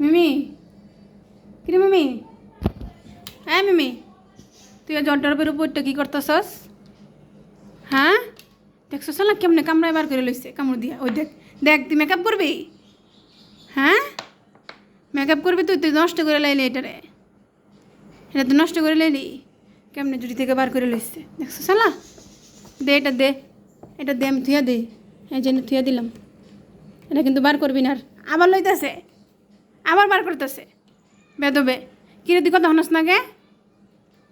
মিমি? কিরে মিমি? হ্যাঁ মিমি। তুই জন্টার উপর উপরটা কি করতেছস? হ্যাঁ? দেখছস না কেমনে কামড়া বার করে লইছে কামড় দিয়া? ওই দেখ দেখ, তুই মেকআপ করবি? হ্যাঁ? মেকআপ করবি তুই তুই নষ্ট করে লাইলি এটারে। এটা তুই নষ্ট করে লাইলি? কেমনে জুড়ি থেকে বার করে লইছে? দেখছস না? দে, এটা দে। এটা দে, আমি থুয়া দে এই জন্য থুয়া দিলাম। এটা কিন্তু বার করবি না আর। আবার লইতেছে? আবার বার করতেছে। বেদবে, কিরে তুই কথা হনস না গে?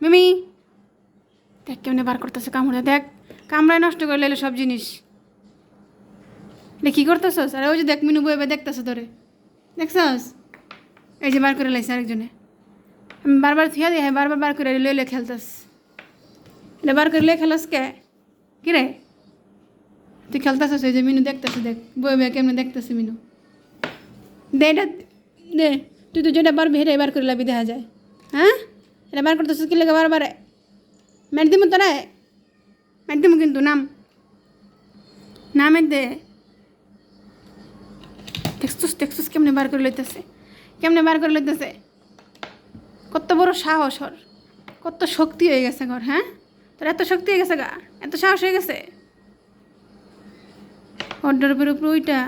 মিমি, দেখ কেমনে বার করতেছে কামড়ে, দেখ, কামড়ায় নষ্ট করে লাইলে সব জিনিস। কী করতেছস? আরে ওই যে দেখ মিনু বইবে দেখতেছে তোরে। দেখছস? এই যে বার করে লাইছে আরেকজনে। আমি বারবার থিয়া দিয়ে বারবার বার করে লইলে খেলতাস। এটা বার করে লই খেলস কে? কিরে? তুই খেলতেছিস? এই যে মিনু দেখতেছে, দেখ বই বই কেমনে দেখতেছে মিনু। দে, এটা দে, তুই তো যেটা পারবি সেটা বার করে লাবি, দেখা যায়। হ্যাঁ? এটা বার করতেছিস কি লেগে বারবার ম্যাট দিমু তোরা ম্যাট দিমু কিন্তু, নাম। নামের দে। দেখছিস দেখছিস কেমনে বার করে লইতেছে। কেমনে বার করে লইতেছে? কত বড় সাহস ওর। কত শক্তি হয়ে গেছে ঘর হ্যাঁ? তোর এত শক্তি হয়ে গেছে গা? এত সাহস হয়ে গেছে? অর্ডার উপরে উপরে ওইটা।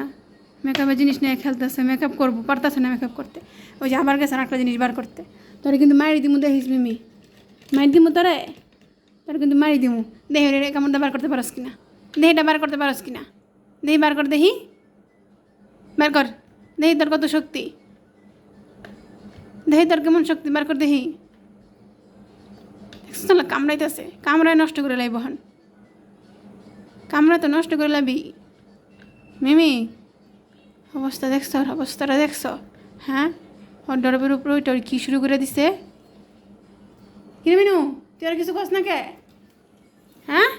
মেকআপের জিনিস নিয়ে খেলতেছে মেকআপ করব, পারতেছে না মেকআপ করতে। ওই যে আবার গেছে একটা জিনিস বার করতে। তোরে কিন্তু মারি দিমু, দেখিস মিমি। মারি দিমু তোরে? তোর কিন্তু মারি দিমু। দেহি রে কেমনটা বার করতে পারস কিনা? দেহিটা বার করতে পারস কিনা? দেহি বার কর দেহি বার কর। দেহি তোর কত শক্তি। দেহি তোর কেমন শক্তি, বার কর দেহি দেখছিস কামড়াইতেছে। কামড়ায় নষ্ট করে লাইব হন কামড়া তো নষ্ট করে লাবি। মিমি অবস্থা দেখছ, অবস্থাটা দেখছ? হ্যাঁ? ওর ডরবের উপরে ওইটা কী শুরু করে দিছে? কিরে মিনু, তুই আর কিছু কস না কে? হ্যাঁ?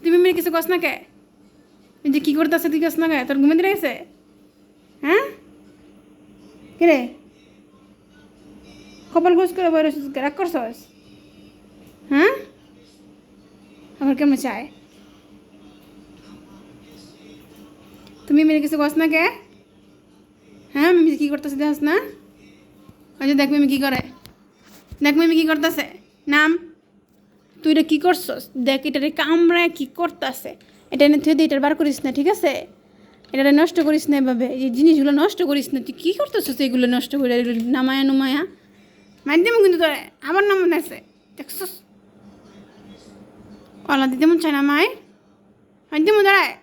তুই মিমির কিছু কস না কে? এই যে কী করতেছে তুই কস না কে? তোর ঘুমে দিয়ে গেছে হ্যাঁ কিরে কপাল ঘুষ করে বই রয়েছিস রাগ করছস? হ্যাঁ? আবার কেমন চায়? তুমি মেরে কিছু কস না কে? হ্যাঁ মিমি কী করতেছে দেখাস না? ওই যে দেখ মিমি কী করে। দেখ মিমি কী করতেছে। নাম। তুই এটা কী করছস? দেখ, এটারে কামড়ায় কী করতেছে? এটা এনে থুয়ে দিয়ে এটার বার করিস না, ঠিক আছে? এটা নষ্ট করিস না এভাবে। এই জিনিসগুলো নষ্ট করিস না। তুই কী করতেছিস এগুলো নষ্ট করে? নামায়া, নুমায়া। দেবো কিন্তু তোরে। আমার নাম মনে আছে। দেখছস? ওলা দিতে মন চায় না মায়ের দেবো দাঁড়ায়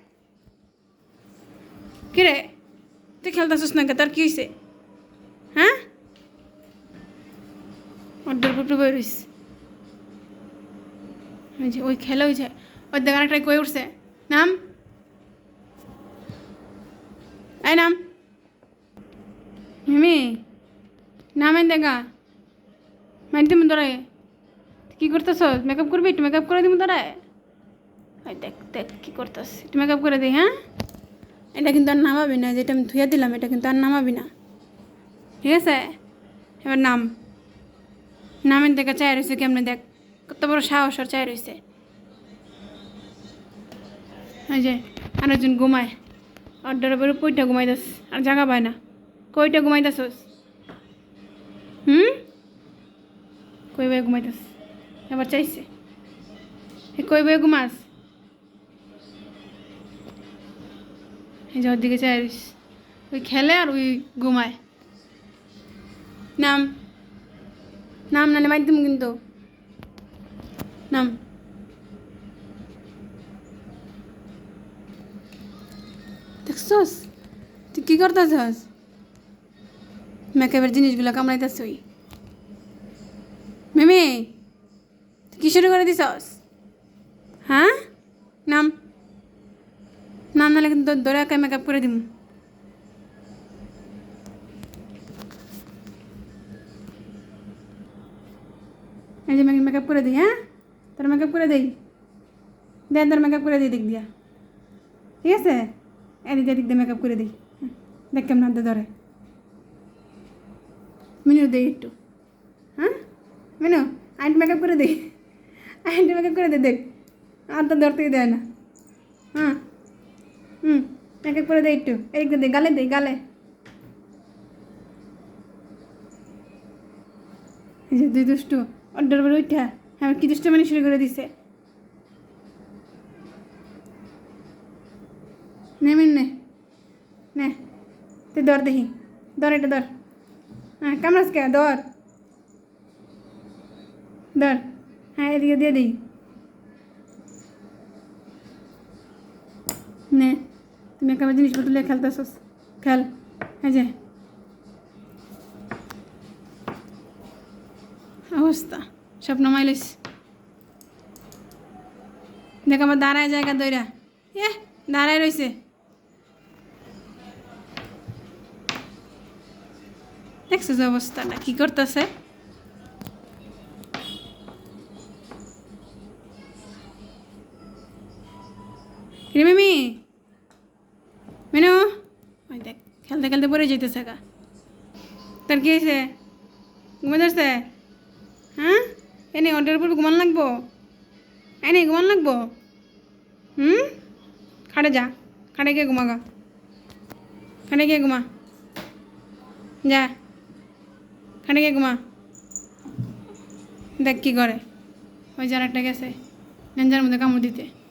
কিরে? তুই খেলতেছিস না কে তার কি হয়েছে হ্যাঁ? অর্ডার উপরে বই রইস ওই খেলে যে ওই দেখ আরেকটা কই উঠছে। নাম? এই নাম? মিমি? নাম এই দেখা মাইন দিম তোরাই কি করতেছ মেকআপ করবি? একটু মেকআপ করে দিব ওই দেখ দেখ কী করতেছ। একটু মেকআপ করে দিই হ্যাঁ? এটা কিন্তু আর নামাবি না, যেটা আমি ধুয়ে দিলাম, এটা কিন্তু আর নামাবি না। ঠিক আছে? এবার নাম। নামের দেখে চায় রয়েছে কেমনে দেখ? কত বড় সাহস আর চায় রয়েছে এই যে, আরেকজন ঘুমায়। অর্ডারের পরে কইটা ঘুমাইতাস আর জাগা পায় না। কইটা ঘুমাইতাছস? হুম? কই বয়ে ঘুমাইতাস এবার চাইছে। কই বয়ে ঘুমাস? এই যে ওর দিকে চাইস ওই খেলে আর ওই ঘুমায়। নাম নাম নালে মার দিম কিন্তু। নাম। দেখছস? তুই কী করতেছস? মেকআপের জিনিসগুলো কামড়াইতেছ ওই। মেমে, তুই কী শুরু করে দিছস? হ্যাঁ? নাম। নাম নালে কিন্তু ধরে একা মেকআপ করে দিম। এই যে মেকআপ করে দিই হ্যাঁ? তোর মেকআপ করে দিই। দেন, তোর মেকআপ করে দিই দিক দিয়া। ঠিক আছে? এদিক এদিক দিয়ে মেকআপ করে দিই। দেখ কেমন হাতে ধরে। মিনু দেই একটু। হ্যাঁ? মিনু, আইন্ট মেকআপ করে দিই আইন্ট মেকআপ করে দে, দেখ। আর তো ধরতেই দেয় না। হ্যাঁ? হুম মেকআপ করে দে একটু। এদিক দে, গালে দে, গালে। যে দুই দুষ্টু, অর্ডার করে উঠা হ্যাঁ কি দুষ্ট মানে শুরু করে দিছে। নে, মিন নে। নে তুই দর দেখি। দর এটা দর হ্যাঁ কামড়াস কে দর দর হ্যাঁ এদিকে দিয়ে দিই। নে। একেবারে জিনিসপত্র লিয়ে খেলতেছস? খেল। এই যে। অবস্থা। স্বপ্ন মাইলিস। দেখ আমার দাঁড়ায় জায়গা দইরা। এ, দাঁড়ায় রইছে। দেখছিস অবস্থাটা, কি করতেছে? রে মিমি মেনু ওই দেখ পড়ে যেতেছে গা। তোর কি হয়েছে? ঘুমে ধরছে? হ্যাঁ? এনে অর্ডার উপর ঘুমান লাগবো। এনে ঘুমান লাগবো। হুম? খাটে যা, খাটে গিয়ে ঘুমা গা। খাটে গিয়ে ঘুমা। যা, খাটে গিয়ে ঘুমা। দেখ কি করে। ওই যার একটা গেছে। ডেঞ্জার মধ্যে কামড় দিতে।